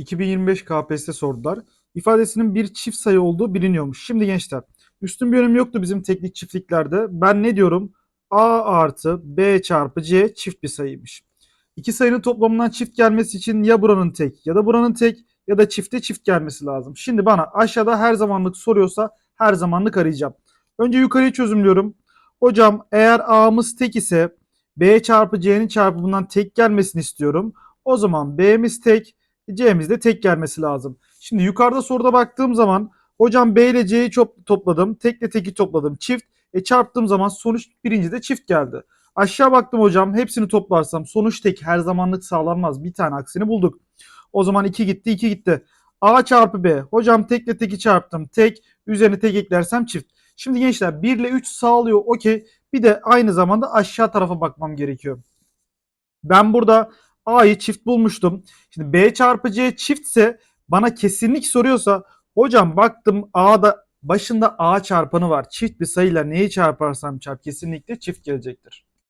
2025 KPSS sordular. İfadesinin bir çift sayı olduğu biliniyormuş. Şimdi gençler üstün bir önemi yoktu bizim teknik çiftliklerde. Ben ne diyorum? A artı B çarpı C çift bir sayıymış. İki sayının toplamından çift gelmesi için ya buranın tek ya da buranın tek ya da çifte çift gelmesi lazım. Şimdi bana aşağıda her zamanlık soruyorsa her zamanlık arayacağım. Önce yukarıyı çözümlüyorum. Hocam eğer A'mız tek ise B çarpı C'nin çarpımından tek gelmesini istiyorum. O zaman B'miz tek, C'miz de tek gelmesi lazım. Şimdi yukarıda soruda baktığım zaman hocam B ile C'yi çok topladım. Tek ile teki topladım. Çift. E çarptığım zaman sonuç birinci de çift geldi. Aşağı baktım hocam hepsini toplarsam sonuç tek her zamanlık sağlanmaz. Bir tane aksini bulduk. O zaman 2 gitti 2 gitti. A çarpı B. Hocam tek ile teki çarptım. Tek. Üzerine tek eklersem çift. Şimdi gençler 1 ile 3 sağlıyor okey. Bir de aynı zamanda aşağı tarafa bakmam gerekiyor. Ben burada A'yı çift bulmuştum. Şimdi B çarpı C çiftse bana kesinlik soruyorsa hocam baktım A'da başında A çarpanı var. Çift bir sayıyla neyi çarparsam çarp kesinlikle çift gelecektir.